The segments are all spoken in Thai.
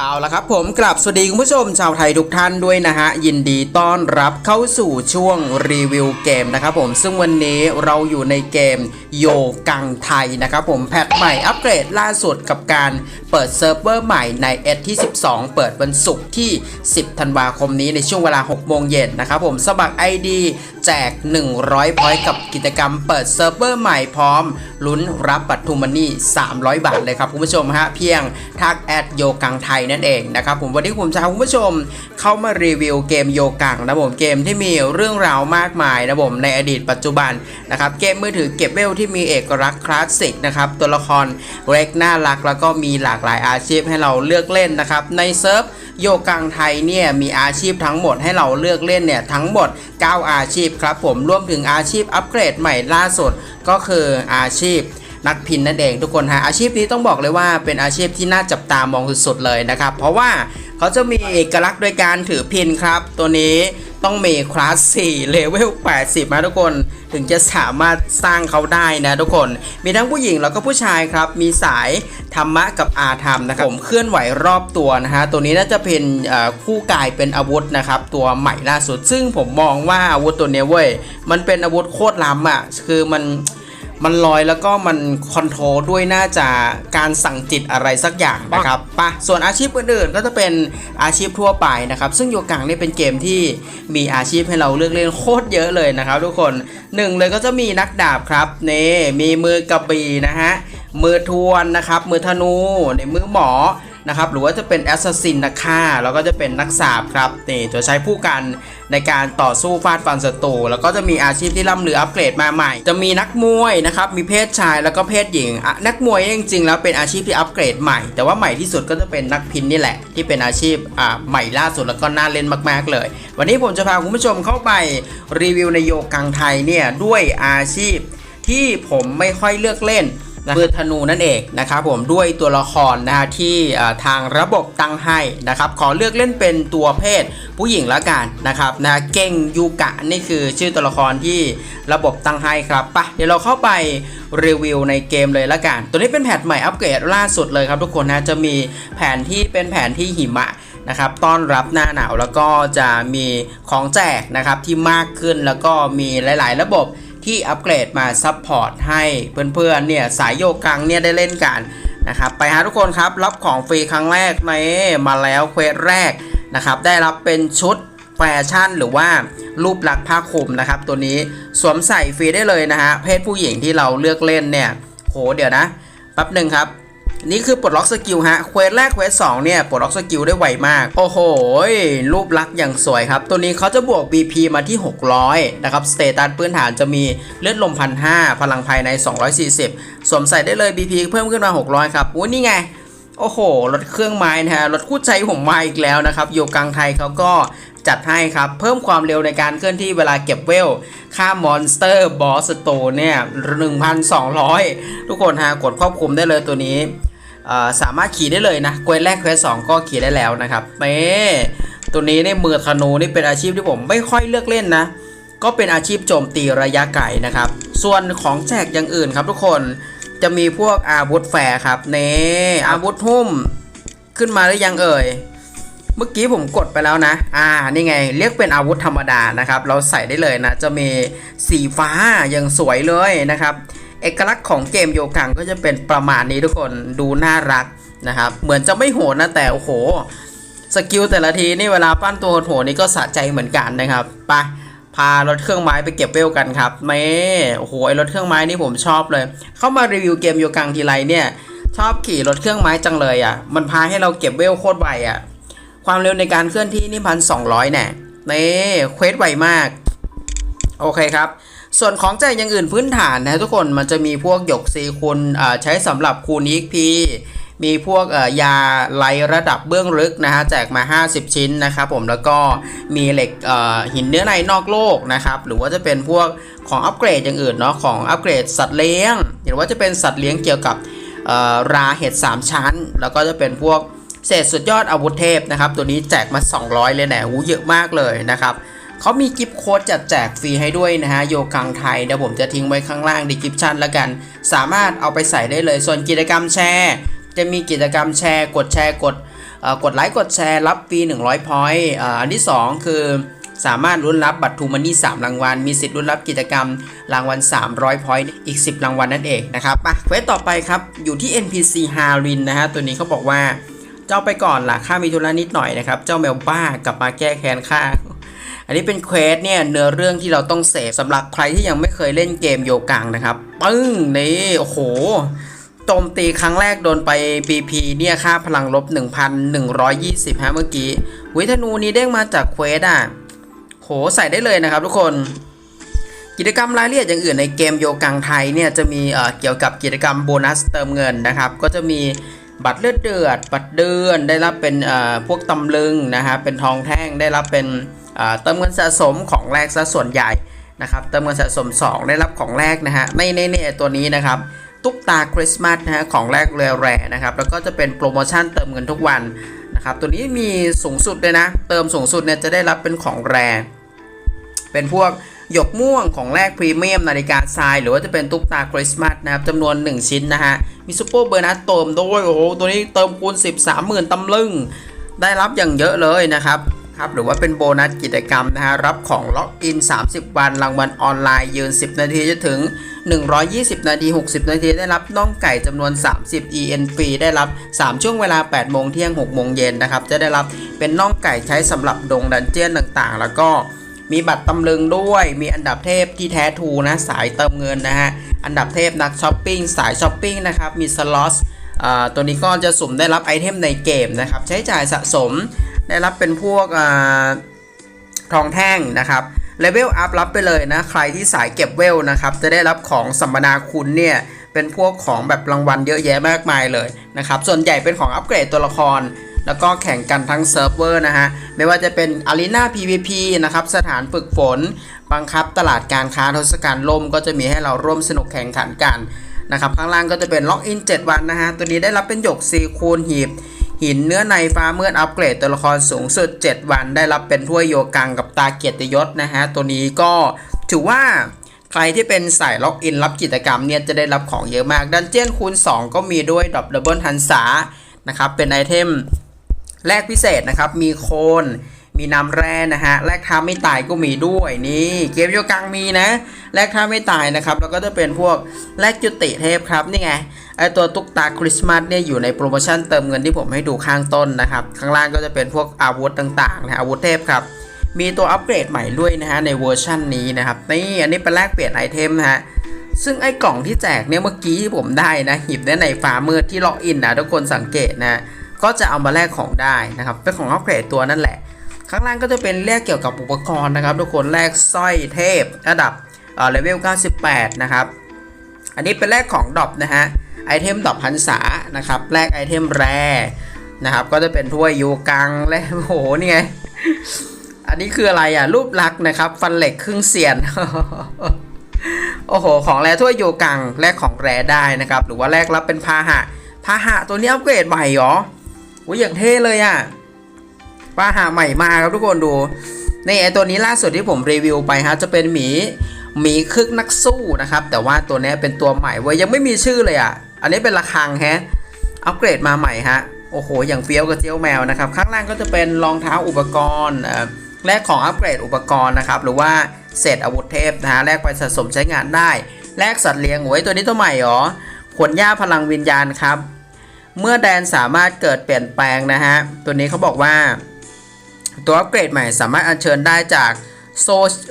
เอาละครับผมกลับสวัสดีคุณผู้ชมชาวไทยทุกท่านด้วยนะฮะ ยินดีต้อนรับเข้าสู่ช่วงรีวิวเกมนะครับผมซึ่งวันนี้เราอยู่ในเกมโยกังไทยนะครับผมแพทใหม่อัปเกรดล่าสุดกับการเปิดเซิร์ฟเวอร์ใหม่ใน S ที่ 12 เปิดวันศุกร์ที่ 10 ธันวาคมนี้ในช่วงเวลา 6 โมงเย็นนะครับผมสมัคร ID แจก 100 พอยต์กับกิจกรรมเปิดเซิร์ฟเวอร์ใหม่พร้อม ลุ้นรับบัตรทูมันนี่300 บาทเลยครับคุณผู้ชมฮะเพียงทักแอดโยกังไทยนั่นเองนะครับผมวันนี้ผมจะพาคุณผู้ชมเข้ามารีวิวเกมโยกังนะผมเกมที่มีเรื่องราวมากมายนะผมในอดีตปัจจุบันนะครับเกมมือถือเก็บเวลที่มีเอกลักษณ์คลาสสิกนะครับตัวละครเล็กน่ารักแล้วก็มีหลากหลายอาชีพให้เราเลือกเล่นนะครับในเซิร์ฟโยกังไทยเนี่ยมีอาชีพทั้งหมดให้เราเลือกเล่นเนี่ยทั้งหมด 9 อาชีพครับผมรวมถึงอาชีพอัปเกรดใหม่ล่าสุดก็คืออาชีพนักพินนั่นเองทุกคนฮะอาชีพนี้ต้องบอกเลยว่าเป็นอาชีพที่น่าจับตามองสุดๆเลยนะครับ เพราะว่าเขาจะมีเอกลักษณ์โดยการถือพินครับ ตัวนี้ ต้องมีคลาส4เลเวล 80 นะทุกคน ถึงจะสามารถสร้างเขาได้นะทุกคน มีทั้งผู้หญิงแล้วก็ผู้ชายครับ มีสายธรรมะกับอาธรรมนะครับ ผมเคลื่อนไหวรอบตัวนะฮะ ตัวนี้น่าจะเป็นคู่กายเป็นอาวุธนะครับ ตัวใหม่ล่าสุด ซึ่งผมมองว่าอาวุธตัวเนี้ยเว้ย มันเป็นอาวุธโคตรล้ำอะ คือมัน มันลอยแล้วก็มันคอนโทรลด้วยน่าจะการสั่งจิตอะไรสักอย่างนะครับปะส่วนอาชีพอื่นๆก็จะเป็นอาชีพทั่วไปนะครับ ซึ่งโยกังนี่เป็นเกมที่มีอาชีพให้เราเลือกเล่นโคตรเยอะเลยนะครับ ทุกคนหนึ่งเลยก็จะมีนักดาบครับนี่มีมือกระบี่นะฮะมือทวนนะครับมือธนูในมือหมอ นะครับหรือว่าจะเป็นแอสซัสซินนักฆ่าแล้วก็จะเป็นนักสาบครับนี่จะใช้ผู้กันในการต่อสู้ฟาดฟันศัตรูแล้วก็จะมีอาชีพที่ล่ำลืออัปเกรดมาใหม่ จะมีนักมวยนะครับมีเพศชายแล้วก็เพศหญิง นักมวยจริงๆแล้วเป็นอาชีพที่อัปเกรดใหม่ แต่ว่าใหม่ที่สุดก็จะเป็นนักพินนี่แหละ ที่เป็นอาชีพอ่าใหม่ล่าสุดแล้วก็น่าเล่นมาก ๆ เลย วันนี้ผมจะพาคุณผู้ชมเข้าไปรีวิวในโยกังไทยเนี่ยด้วยอาชีพที่ผมไม่ค่อยเลือกเล่น มือธนูนั่นเองนะครับผมด้วยตัวละครนะฮะที่ทางระบบตั้งให้นะครับขอเลือกเล่นเป็นตัวเพศผู้หญิงละกันนะครับนะเก่งยูกะนี่คือชื่อตัวละครที่ระบบตั้งให้ครับปะเดี๋ยวเราเข้าไปรีวิวในเกมเลยละกัน ตัวนี้เป็นแพทใหม่อัปเกรดล่าสุดเลยครับทุกคนนะจะมีแผนที่เป็นแผนที่หิมะนะครับต้อนรับหน้าหนาวแล้วก็จะมีของแจกนะครับที่มากขึ้นแล้วก็มีหลาย ๆ ระบบ ที่อัปเกรดมาซัพพอร์ตให้เพื่อนๆเนี่ยสายโยกังเนี่ยได้เล่นกันนะครับไปหาทุกคนครับรับของฟรีครั้งแรกในมาแล้วเควสแรกนะครับได้รับเป็นชุดแฟชั่นหรือว่ารูปลักษณ์ผ้าคลุมนะครับตัวนี้สวมใส่ฟรีได้เลยนะฮะเพศผู้หญิงที่เราเลือกเล่นเนี่ยโหเดี๋ยวนะแป๊บหนึ่งครับ นี่คือปลดล็อกสกิลฮะเควสแรกเควสสองเนี่ยปลดล็อกสกิลได้ไวมาก โอ้โห รูปลักษณ์อย่างสวยครับ ตัวนี้เขาจะบวก BP มาที่ 600 นะครับ สเตตัสพื้นฐานจะมีเลือดลมพันห้าพลังภายใน 240 สวมใส่ได้เลย BP เพิ่มขึ้นมา 600 ครับอุ้ยนี่ไง โอ้โห รถเครื่องไม้นะฮะ รถคู่ใจผมมาอีกแล้วนะครับโยกังไทยเขาก็จัดให้ครับ เพิ่มความเร็วในการเคลื่อนที่เวลาเก็บเวล ค่ามอนสเตอร์บอสโตเนี่ย 1,200 ทุกคนฮะกดควบคุมได้เลยตัวนี้ สามารถขี่ได้เลยนะเควสแรกเควสสองก็ขี่ได้แล้วนะครับเม่ตัวนี้ในมือธนูนี่เป็นอาชีพที่ผมไม่ค่อยเลือกเล่นนะ ก็เป็นอาชีพโจมตีระยะไกลนะครับ ส่วนของแจกอย่างอื่นครับทุกคนจะมีพวกอาวุธแฟร์ครับเน่อาวุธหุ้มขึ้นมาหรือยังเอ่ยเมื่อกี้ผมกดไปแล้วนะ อ่า นี่ไง เรียกเป็นอาวุธธรรมดานะครับ เราใส่ได้เลยนะ จะมีสีฟ้าอย่างสวยเลยนะครับ เอกลักษณ์ของเกมโยกังก็จะเป็นประมาณนี้ทุกคนดูน่ารักนะครับ เหมือนจะไม่โหดนะแต่โอ้โหสกิลแต่ละทีนี่เวลาปั้นตัวโหดนี่ก็สะใจเหมือนกันนะครับไปพารถเครื่องไม้ไปเก็บเวลกันครับไม่โอ้โหไอรถเครื่องไม้นี่ผมชอบเลย เข้ามารีวิวเกมโยกังทีไรเนี่ย ชอบขี่รถเครื่องไม้จังเลยอะ มันพาให้เราเก็บเวลโคตรไวอะ ความเร็วในการเคลื่อนที่นี่พันสองร้อยแน่เน่เควสไวมาก โอเคครับ ส่วนของแจกอย่างอื่นพื้นฐานนะทุกคนมันจะมีพวกหยกซีคุณใช้สำหรับคูณ EXP มีพวกยาไลระดับเบื้องลึกนะฮะแจกมา 50 ชิ้นนะครับผมแล้วก็มีเหล็กหินเนื้อในนอกโลกนะครับหรือว่าจะเป็นพวกของอัปเกรดอย่างอื่นเนาะของอัปเกรดสัตว์เลี้ยง หรือว่าจะเป็นสัตว์เลี้ยงเกี่ยวกับราเห็ด3 ชั้น แล้วก็จะเป็นพวกเศษสุดยอดอาวุธเทพนะครับตัวนี้แจกมา 200 เลยแหนะหูเยอะมากเลยนะครับ เขามีกิฟต์โค้ดจัดแจกฟรีให้ด้วยนะฮะโยกังไทยเดี๋ยวผมจะทิ้งไว้ข้างล่างดีคริปชันแล้วกัน สามารถเอาไปใส่ได้เลยส่วนกิจกรรมแชร์ จะมีกิจกรรมแชร์ กดแชร์กดกดไลค์กดแชร์รับฟรี100พอยต์อันที่ 2 คือสามารถลุ้นรับบัตรทูมันนี่3รางวัล มีสิทธิ์ลุ้นรับกิจกรรมรางวัล 300 พอยต์อีก 10 รางวัลนั่นเองนะครับมาเควสต่อไปครับ อยู่ที่ NPC ฮารินนะฮะ ตัวนี้เขาบอกว่า เจ้าไปก่อนล่ะข้ามีธุระนิดหน่อยนะครับ เจ้าแมวบ้ากลับมาแก้แค้นข้า อันนี้เป็นเควสเนี่ยเนื้อเรื่องที่เราต้องเสพสำหรับใครที่ยังไม่เคยเล่นเกมโยกังนะครับปึ้งนี่โอ้โหโจมตีครั้งแรกโดนไป BP เนี่ยค่าพลังลบ 1,120 ฮะเมื่อกี้วิธนูนี้เด้งมาจากเควสอะ โหใส่ได้เลยนะครับทุกคน กิจกรรมรายละเอียดอย่างอื่นในเกมโยกังไทยเนี่ยจะมีเอ่อเกี่ยวกับกิจกรรมโบนัสเติมเงินนะครับ ก็จะมีบัตรเลือดเดือด บัตรเดือน ได้รับเป็นเอ่อพวกตำลึงนะฮะเป็นทองแท่งได้รับเป็น เติมเงินสะสมของแรกซะส่วนใหญ่นะครับเติมเงินสะสม 2 ได้รับของแรกนะฮะไม่ในเนี่ยตัวนี้นะครับตุ๊กตาคริสต์มาสนะฮะของแรกเรแรนะครับแล้วก็จะเป็นโปรโมชั่นเติมเงินทุกวันนะครับตัวนี้มีสูงสุดเลยนะ เติมสูงสุดเนี่ยจะได้รับเป็นของแรเป็นพวกหยกม่วงของแรกพรีเมียมนาฬิกาทราย หรือว่าจะเป็นตุ๊กตาคริสต์มาสนะครับจำนวน 1 ชิ้นนะฮะ มีซูเปอร์เบอร์นัสเติมด้วยโอ้โห ตัวนี้เติมคูณ 10 30,000ตำลึง ได้รับอย่างเยอะเลยนะครับ ครับหรือว่าเป็นโบนัสกิจกรรมนะฮะรับของล็อกอิน 30 วันรางวัลออนไลน์ยืน 10 นาทีจะถึง 120 นาที 60 นาทีได้รับน่องไก่จำนวน 30 EN ฟรีได้รับ 3 ช่วงเวลา 8 โมงเที่ยง 6 โมงเย็นนะครับจะได้รับเป็นน่องไก่ใช้สำหรับดงดันเจียนต่างๆ แล้วก็มีบัตรตำลึงด้วย มีอันดับเทพที่แท้ทูนะสายเติมเงินนะฮะ อันดับเทพนักช้อปปิ้งสายช้อปปิ้งนะครับ มีสล็อตอ่าตัวนี้ก็จะสุ่มได้รับไอเทมในเกมนะครับ ใช้จ่ายสะสม ได้รับเป็นพวกอทองแท่งนะครับเลเวลอัพรับไปเลยนะ ใครที่สายเก็บเวลนะครับ จะได้รับของสัมมนาคุณเนี่ย เป็นพวกของแบบรางวัลเยอะแยะมากมายเลยนะครับ ส่วนใหญ่เป็นของอัปเกรดตัวละคร แล้วก็แข่งกันทั้งเซิร์ฟเวอร์นะฮะ ไม่ว่าจะเป็น Arena PVP นะครับ สถานฝึกฝน บังคับตลาดการค้าทศกัณฐ์ล่มก็จะมีให้เราร่วมสนุกแข่งขันกันนะครับ ข้างล่างก็จะเป็นล็อกอิน 7 วันนะฮะ ตัวนี้ได้รับเป็นหยกซีคูณหีบ หินเนื้อในฟ้าเมื่ออัปเกรดตัวละครสูงสุด 7 วันได้รับเป็นถ้วยโยกังกับตาเกียรติยศนะฮะ ตัวนี้ก็ถือว่าใครที่เป็นสายล็อกอินรับกิจกรรมเนี่ยจะได้รับของเยอะมาก ดันเจียนคูณ 2 ก็มีด้วยดับดับเบิลทันสานะครับ เป็นไอเทมแรกพิเศษนะครับ มีโคน มีน้ำแร่นะฮะแลกท้าไม่ตายก็มีด้วยนี่เกมโยกังมีนะแลกท้าไม่ตายนะครับแล้วก็จะเป็นพวกแลกจุติเทพครับนี่ไงไอตัวตุ๊กตาคริสต์มาสเนี่ยอยู่ในโปรโมชั่นเติมเงินที่ผมให้ดูข้างต้นนะครับข้างล่างก็จะเป็นพวกอาวุธต่างๆนะอาวุธเทพครับมีตัวอัปเกรดใหม่ด้วยนะฮะในเวอร์ชันนี้นะครับนี่อันนี้เป็นแลกเปลี่ยนไอเทมนะฮะซึ่งไอ้กล่องที่แจกเนี่ยเมื่อกี้ที่ผมได้นะหีบเนี่ยในฟ้ามืดที่ล็อกอินนะทุกคนสังเกตนะก็จะเอามาแลกของได้นะครับเป็นของอัปเกรดตัวนั่นแหละ ข้างล่างก็จะเป็นแลกเกี่ยวกับอุปกรณ์นะครับ ทุกคนแลกสร้อยเทพระดับเอ่อเลเวล 98 นะครับ อันนี้เป็นแลกของดอปนะฮะไอเทมดอปพันษานะครับแลกไอเทมแรนะครับ ก็จะเป็นถ้วยยูกังและโอ้โหนี่ไงอันนี้คืออะไรอะรูปลักษณ์นะครับ ฟันเหล็กครึ่งเสียนโอ้โห ของแร่ถ้วยโยกังแลกของแร่ได้นะครับ หรือว่าแลกรับเป็นพาหะพาหะตัวนี้อัปเกรดใหม่หรออุ้ยอย่างเท่เลยอะ่ะพาหะใหม่มาครับทุกคนดูในไอตัวนี้ล่าสุดที่ผมรีวิวไปฮะจะเป็นหมีหมีคึกนักสู้นะครับ แต่ว่าตัวนี้เป็นตัวใหม่เว้ยยังไม่มีชื่อเลยอะ่ะ อันนี้เป็นระฆังแฮะอัปเกรดมาใหม่ฮะโอ้โห อย่างเฟี้ยวกับเจียวแมวนะครับ ข้างล่างก็จะเป็นรองเท้าอุปกรณ์แลกของอัปเกรดอุปกรณ์นะครับ หรือว่าเศษอาวุธเทพนะฮะแลกไปสะสมใช้งานได้ แลกสัตว์เลี้ยงโอ้ยตัวนี้ตัวใหม่หรอขนหญ้าพลังวิญญาณครับ เมื่อแดนสามารถเกิดเปลี่ยนแปลงนะฮะ ตัวนี้เขาบอกว่า ตัวอัปเกรดใหม่สามารถอัญเชิญได้จากโซ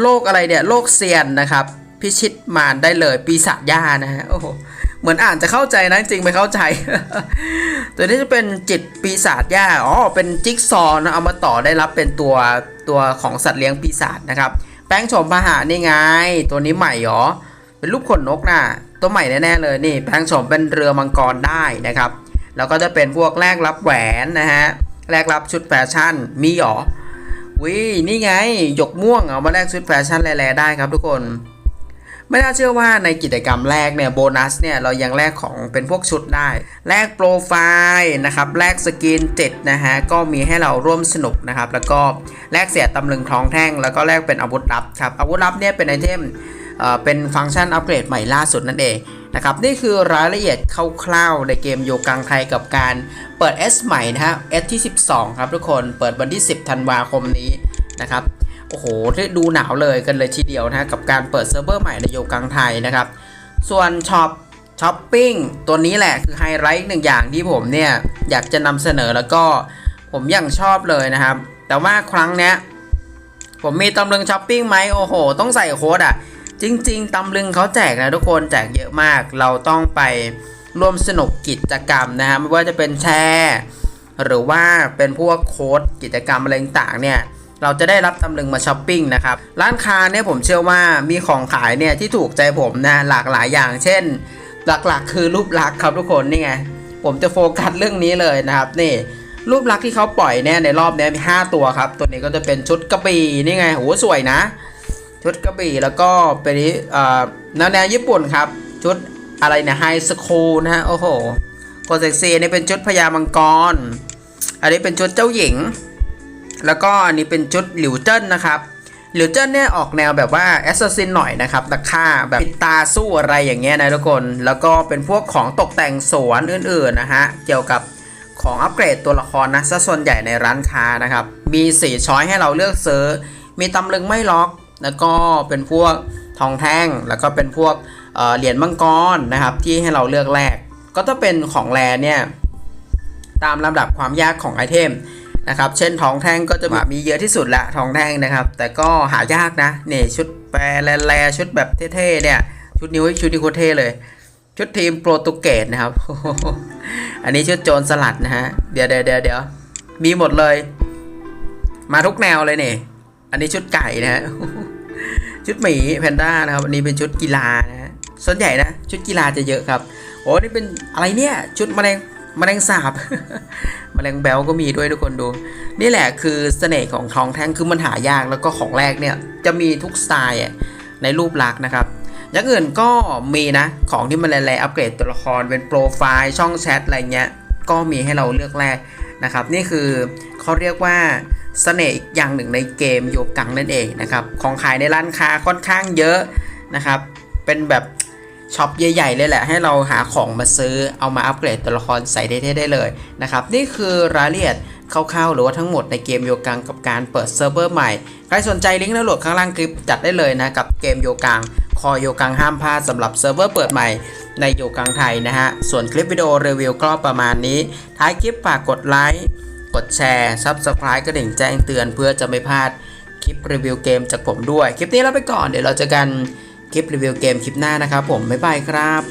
โลกอะไรเนี่ยโลกเซียนนะครับ พิชิตมารได้เลยปีศาจหญ้านะฮะโอ้โหเหมือนอ่านจะเข้าใจนะจริงไม่เข้าใจ ตัวนี้จะเป็นจิตปีศาจหญ้าอ๋อเป็นจิ๊กซอนะเอามาต่อได้รับเป็นตัวตัวของสัตว์เลี้ยงปีศาจนะครับ แป้งโฉมพาหะนี่ไง ตัวนี้ใหม่หรอเป็นรูปขนนกนะตัวใหม่แน่ๆเลยนี่แป้งโฉมเป็นเรือมังกรได้นะครับ แล้วก็จะเป็นพวกแลกรับแหวนนะฮะ แลกรับชุดแฟชั่นมีหรอวินี่ไงหยกม่วงเอามาแลกชุดแฟชั่นแลๆได้ครับทุกคน ไม่น่าเชื่อว่าในกิจกรรมแรกเนี่ยโบนัสเนี่ยเรายังแลกของเป็นพวกชุดได้ แลกโปรไฟล์นะครับแลกสกิน7นะฮะก็มีให้เราร่วมสนุกนะครับแล้วก็แลกเสียตำลึงทองแท่ง แล้วก็แลกเป็นอาวุธลับครับอาวุธลับเนี่ยเป็นไอเทม เป็นฟังก์ชันอัปเกรดใหม่ล่าสุดนั่นเองนะครับนี่คือรายละเอียดคร่าวๆในเกมโยกังไทยกับการเปิด S ใหม่นะฮะ S ที่ 12 ครับทุกคนเปิดวันที่ 10 ธันวาคมนี้นะครับโอ้โหดูหนาวเลยกันเลยทีเดียวนะฮะกับการเปิดเซิร์ฟเวอร์ใหม่ในโยกังไทยนะครับส่วนช็อปช้อปปิ้งตัวนี้แหละคือไฮไลท์หนึ่งอย่างที่ผมเนี่ยอยากจะนำเสนอแล้วก็ผมยังชอบเลยนะครับ แต่ว่าครั้งเนี้ยผมมีตำลึงช้อปปิ้งไหมโอ้โห ต้องใส่โค้ดอะ จริง ๆตำลึงเขาแจกนะทุกคนแจกเยอะมาก เราต้องไปร่วมสนุกกิจกรรมนะฮะไม่ว่าจะเป็นแชร์หรือว่าเป็นพวกโค้ดกิจกรรมอะไรต่างเนี่ยเราจะได้รับตำลึงมาช้อปปิ้งนะครับ ร้านค้าเนี่ยผมเชื่อว่ามีของขายเนี่ยที่ถูกใจผมนะหลากหลายอย่างเช่น หลักๆ คือรูปลักษณ์ครับทุกคนนี่ไงผมจะโฟกัสเรื่องนี้เลยนะครับนี่รูปลักษณ์ที่เขาปล่อยเนี่ยในรอบนี้มี 5 ตัวครับ ตัวนี้ก็จะเป็นชุดกระบี่นี่ไงโหสวยนะ ชุดกระบี่แล้วก็เป็นแนวแนวญี่ปุ่นครับ ชุดอะไรเนี่ยไฮสคูลนะฮะโอ้โหโคเซ็กซี่นี่เป็นชุดพญามังกร อันนี้เป็นชุดเจ้าหญิง แล้วก็อันนี้เป็นชุดหลิวเจิ้นนะครับหลิวเจิ้นเนี่ยออกแนวแบบว่าแอสซัสซินหน่อยนะครับนักฆ่าแบบปิดตาสู้อะไรอย่างเงี้ยนะทุกคน แล้วก็เป็นพวกของตกแต่งสวนอื่นๆนะฮะเกี่ยวกับของอัปเกรดตัวละครนะซะส่วนใหญ่ในร้านค้านะครับ มีสีช้อยให้เราเลือกซื้อ มีตำลึงไม่ล็อก แล้วก็เป็นพวกทองแท่ง แล้วก็เป็นพวกเเหรียญมังกรนะครับ ที่ให้เราเลือกแลกก็จะเป็นของแรเนี่ยตามลำดับความยากของไอเทมนะครับ เช่นทองแท่งก็จะแบบมีเยอะที่สุดละทองแท่งนะครับ แต่ก็หายากนะเนี่ยชุดแปรแลๆชุดแบบเท่ๆเนี่ย ชุดนี้ชุดนี้โคตรเท่เลย ชุดทีมโปรตุเกสนะครับ อันนี้ชุดโจรสลัดนะฮะ เดี๋ยวเดี๋ยวเดี๋ยวมีหมดเลย มาทุกแนวเลยเนี่ย อันนี้ชุดไก่นะฮะชุดหมีแพนด้านะครับ อันนี้เป็นชุดกีฬานะฮะส่วนใหญ่นะ ชุดกีฬาจะเยอะครับโอ้นี่เป็นอะไรเนี่ย ชุดแมลงแมลงสาบแมลงแบลก็มีด้วยทุกคนดู นี่แหละคือเสน่ห์ของทองแท่งคือมันหายากแล้วก็ของแรกเนี่ย จะมีทุกสไตล์ในรูปลักษณ์นะครับ อย่างอื่นก็มีนะ ของที่มันแรงๆอัปเกรดตัวละครเป็นโปรไฟล์ช่องแชทอะไรเงี้ย ก็มีให้เราเลือกแลกนะครับ นี่คือเขาเรียกว่า เสน่ห์อีกอย่างหนึ่งในเกมโยกังนั่นเองนะครับ ของขายในร้านค้าค่อนข้างเยอะนะครับ เป็นแบบช็อปใหญ่ๆเลยแหละ ให้เราหาของมาซื้อเอามาอัปเกรดตัวละครใส่ได้ได้เลยนะครับ นี่คือรายละเอียดคร่าวๆหรือว่าทั้งหมดในเกมโยกังกับการเปิดเซิร์ฟเวอร์ใหม่ ใครสนใจลิงก์ดาวน์โหลดข้างล่างคลิปจัดได้เลยนะกับเกมโยกัง คอโยกังห้ามพลาดสำหรับเซิร์ฟเวอร์เปิดใหม่ในโยกังไทยนะฮะ ส่วนคลิปวิดีโอรีวิวก็ประมาณนี้ ท้ายคลิปฝากกดไลค์ กดแชร์ Subscribe กระดิ่งแจ้งเตือนเพื่อจะไม่พลาดคลิปรีวิวเกมจากผมด้วย คลิปนี้เราไปก่อนเดี๋ยวเราจะกันคลิปรีวิวเกมคลิปหน้านะครับผม บ๊ายบายครับ